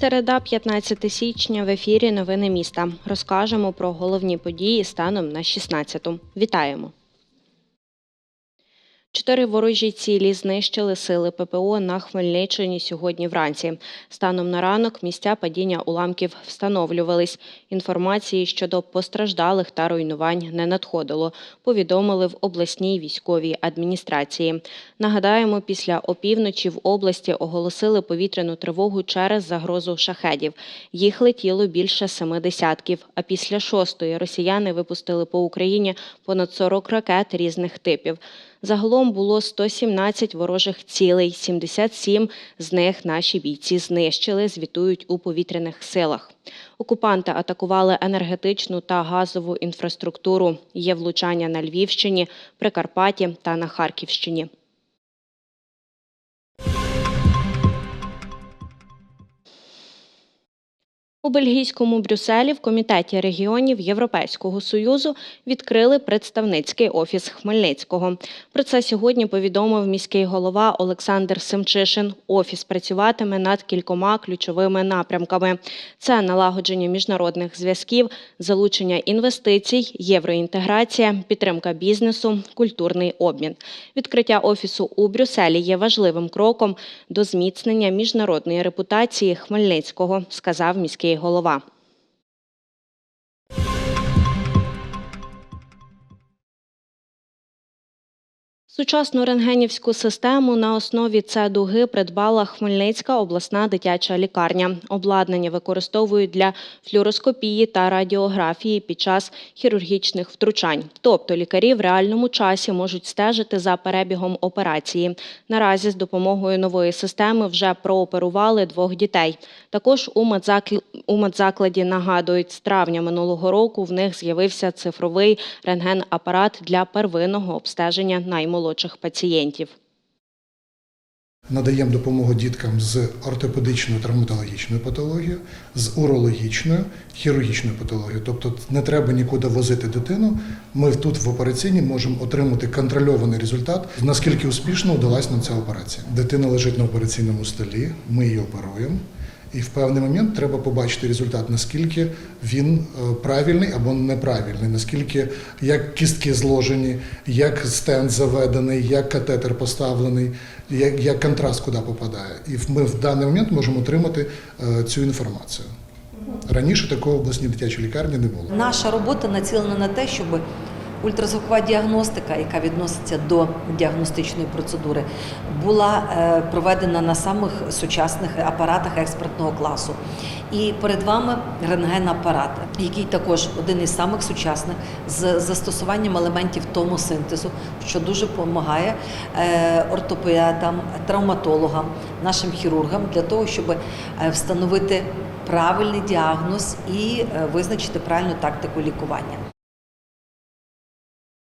Середа, 15 січня, в ефірі Новини міста. Розкажемо про головні події станом на 16-ту. Вітаємо! Чотири ворожі цілі знищили сили ППО на Хмельниччині сьогодні вранці. Станом на ранок місця падіння уламків встановлювались. Інформації щодо постраждалих та руйнувань не надходило. Повідомили в обласній військовій адміністрації. Нагадаємо, після опівночі в області оголосили повітряну тривогу через загрозу шахедів. Їх летіло більше семи десятків. А після шостої росіяни випустили по Україні понад 40 ракет різних типів. Загалом було 117 ворожих цілей, 77 з них наші бійці знищили, звітують у повітряних силах. Окупанти атакували енергетичну та газову інфраструктуру. Є влучання на Львівщині, Прикарпатті та на Харківщині. У бельгійському Брюсселі в комітеті регіонів Європейського союзу відкрили представницький офіс Хмельницького. Про це сьогодні повідомив міський голова Олександр Семчишин. Офіс працюватиме над кількома ключовими напрямками: це налагодження міжнародних зв'язків, залучення інвестицій, євроінтеграція, підтримка бізнесу, культурний обмін. Відкриття офісу у Брюсселі є важливим кроком до зміцнення міжнародної репутації Хмельницького, сказав міський голова. Сучасну рентгенівську систему на основі С-дуги придбала Хмельницька обласна дитяча лікарня. Обладнання використовують для флюороскопії та радіографії під час хірургічних втручань. Тобто лікарі в реальному часі можуть стежити за перебігом операції. Наразі з допомогою нової системи вже прооперували двох дітей. Також у медзакладі нагадують, з травня минулого року в них з'явився цифровий рентген-апарат для первинного обстеження наймолодших пацієнтів. Надаємо допомогу діткам з ортопедичною травматологічною патологією, з урологічною, хірургічною патологією. Тобто не треба нікуди возити дитину. Ми тут в операційній можемо отримати контрольований результат, наскільки успішно вдалась нам ця операція. Дитина лежить на операційному столі, ми її оперуємо. І в певний момент треба побачити результат, наскільки він е, правильний або неправильний, наскільки як кістки зложені, як стенд заведений, як катетер поставлений, як, як контраст куди попадає. І ми в даний момент можемо отримати е, цю інформацію. Раніше такого в обласній дитячій лікарні не було. Наша робота націлена на те, щоб ультразвукова діагностика, яка відноситься до діагностичної процедури, була е, проведена на самих сучасних апаратах експертного класу. І перед вами рентген-апарат, який також один із самих сучасних з застосуванням елементів томосинтезу, що дуже допомагає е, ортопедам, травматологам, нашим хірургам для того, щоб е, встановити правильний діагноз і визначити правильну тактику лікування.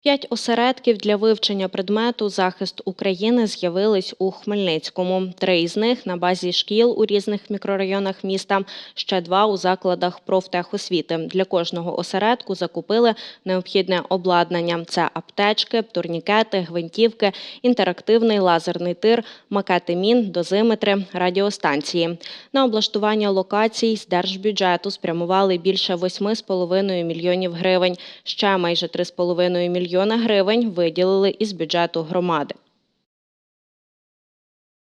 П'ять осередків для вивчення предмету захист України з'явились у Хмельницькому. Три із них на базі шкіл у різних мікрорайонах міста. Ще два у закладах профтехосвіти. Для кожного осередку закупили необхідне обладнання: це аптечки, турнікети, гвинтівки, інтерактивний лазерний тир, макети мін, дозиметри, радіостанції. На облаштування локацій з держбюджету спрямували більше 8,5 мільйонів гривень. Ще майже 3,5 мільйона гривень виділили із бюджету громади.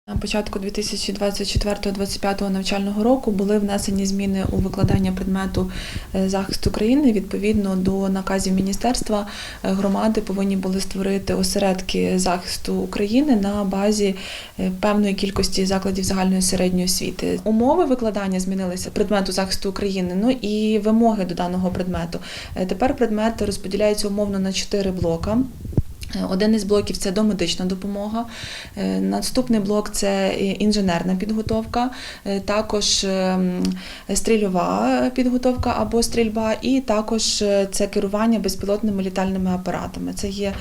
На початку 2024-2025 навчального року були внесені зміни у викладання предмету е, захист України. Відповідно до наказів міністерства е, громади повинні були створити осередки захисту України на базі е, певної кількості закладів загальної середньої освіти. Умови викладання змінилися предмету захисту України. Ну і вимоги до даного предмету. Тепер предмет розподіляється умовно на чотири блока. Один із блоків це домедична допомога. Е, Наступний блок це інженерна підготовка, е, також ем, стрільова підготовка або стрільба, і також е, це керування безпілотними літальними апаратами. Це є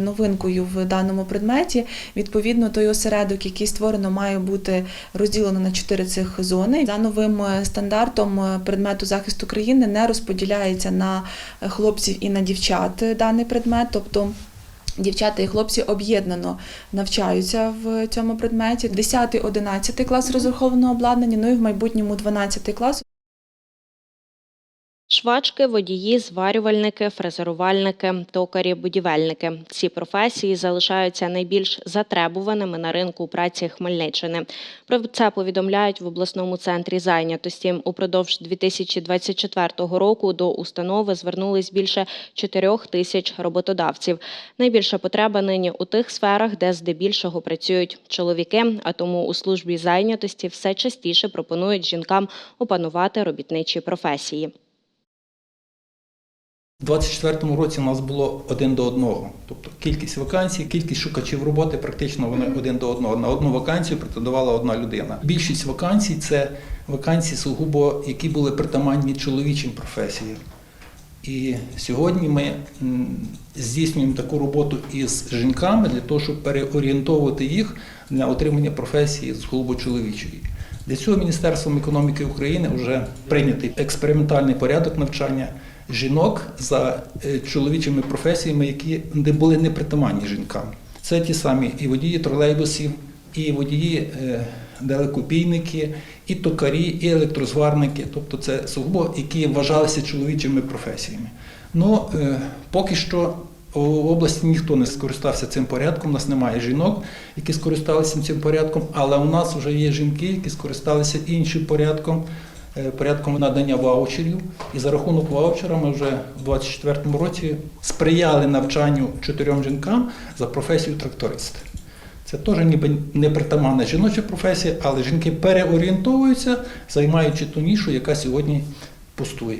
новинкою в даному предметі. Відповідно, той осередок, який створено, має бути розділено на чотири цих зони. За новим стандартом предмету захисту країни не розподіляється на хлопців і на дівчат даний предмет, тобто. Дівчата і хлопці об'єднано навчаються в цьому предметі. 10-11 клас розраховано обладнання, ну і в майбутньому 12 клас. Швачки, водії, зварювальники, фрезерувальники, токарі, будівельники. Ці професії залишаються найбільш затребуваними на ринку праці Хмельниччини. Про це повідомляють в обласному центрі зайнятості. Упродовж 2024 року до установи звернулись більше 4 тисяч роботодавців. Найбільша потреба нині у тих сферах, де здебільшого працюють чоловіки, а тому у службі зайнятості все частіше пропонують жінкам опанувати робітничі професії. У 2024 році у нас було один до одного. Тобто кількість вакансій, кількість шукачів роботи практично вони один до одного. На одну вакансію претендувала одна людина. Більшість вакансій це вакансії сугубо, які були притаманні чоловічим професіям. І сьогодні ми здійснюємо таку роботу із жінками для того, щоб переорієнтовувати їх на отримання професії сугубо чоловічої. Для цього Міністерством економіки України вже прийнятий експериментальний порядок навчання жінок за е, чоловічими професіями, які не були непритаманні жінкам. Це ті самі і водії тролейбусів, і водії е, далекобійники, і токарі, і електрозварники, тобто це сугубо, які вважалися чоловічими професіями. Ну, е, поки що в області ніхто не скористався цим порядком, у нас немає жінок, які скористалися цим порядком, але у нас вже є жінки, які скористалися іншим порядком, порядком надання ваучерів. І за рахунок ваучера ми вже у 2024 році сприяли навчанню чотирьом жінкам за професію тракториста. Це теж ніби не притаманна жіноча професія, але жінки переорієнтовуються, займаючи ту нішу, яка сьогодні пустує.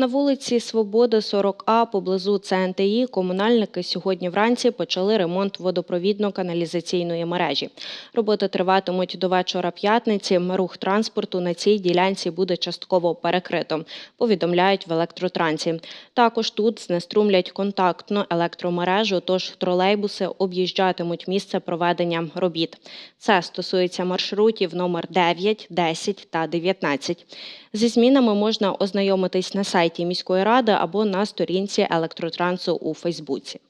На вулиці Свободи 40А поблизу ЦНТІ комунальники сьогодні вранці почали ремонт водопровідно-каналізаційної мережі. Роботи триватимуть до вечора п'ятниці. Рух транспорту на цій ділянці буде частково перекрито, повідомляють в електротрансі. Також тут знеструмлять контактну електромережу, тож тролейбуси об'їжджатимуть місце проведення робіт. Це стосується маршрутів номер 9, 10 та 19. Зі змінами можна ознайомитись на сайті міської ради або на сторінці електротрансу у Фейсбуці.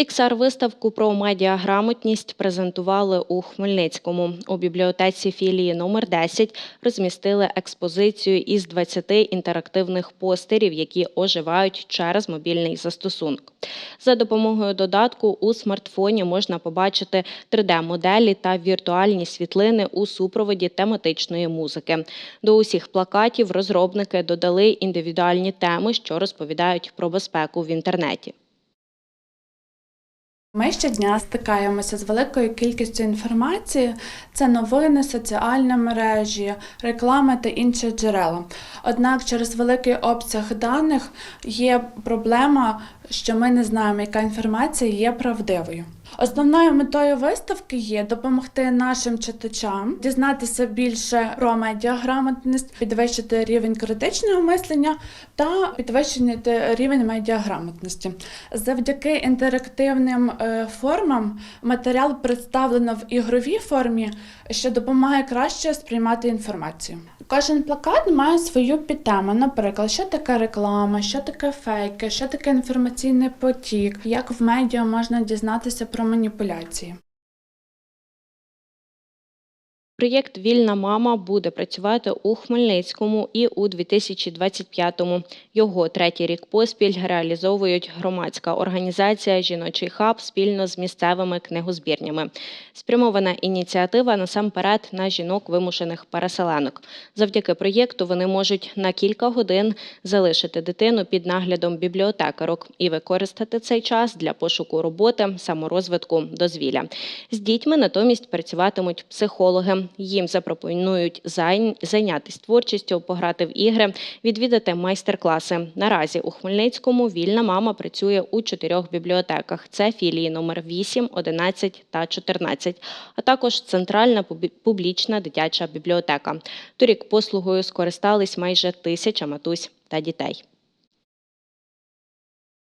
XR-виставку про медіаграмотність презентували у Хмельницькому. У бібліотеці філії номер 10 розмістили експозицію із 20 інтерактивних постерів, які оживають через мобільний застосунок. За допомогою додатку у смартфоні можна побачити 3D-моделі та віртуальні світлини у супроводі тематичної музики. До усіх плакатів розробники додали індивідуальні теми, що розповідають про безпеку в інтернеті. Ми щодня стикаємося з великою кількістю інформації. Це новини, соціальні мережі, реклами та інші джерела. Однак через великий обсяг даних є проблема, що ми не знаємо, яка інформація є правдивою. Основною метою виставки є допомогти нашим читачам дізнатися більше про медіаграмотність, підвищити рівень критичного мислення та підвищити рівень медіаграмотності. Завдяки інтерактивним е, формам матеріал представлено в ігровій формі, що допомагає краще сприймати інформацію. Кожен плакат має свою підтему, наприклад, що таке реклама, що таке фейки, що таке інформаційний потік, як в медіа можна дізнатися про маніпуляції. Проєкт Вільна мама буде працювати у Хмельницькому і у 2025-му. Його третій рік поспіль реалізовують громадська організація Жіночий хаб спільно з місцевими книгозбірнями. Спрямована ініціатива насамперед на жінок вимушених переселенок. Завдяки проєкту вони можуть на кілька годин залишити дитину під наглядом бібліотекарок і використати цей час для пошуку роботи, саморозвитку, дозвілля. З дітьми натомість працюватимуть психологи. Їм запропонують зайнятися творчістю, пограти в ігри, відвідати майстер-класи. Наразі у Хмельницькому вільна мама працює у чотирьох бібліотеках. Це філії номер 8, 11 та 14, а також центральна публічна дитяча бібліотека. Торік послугою скористались майже тисяча матусь та дітей.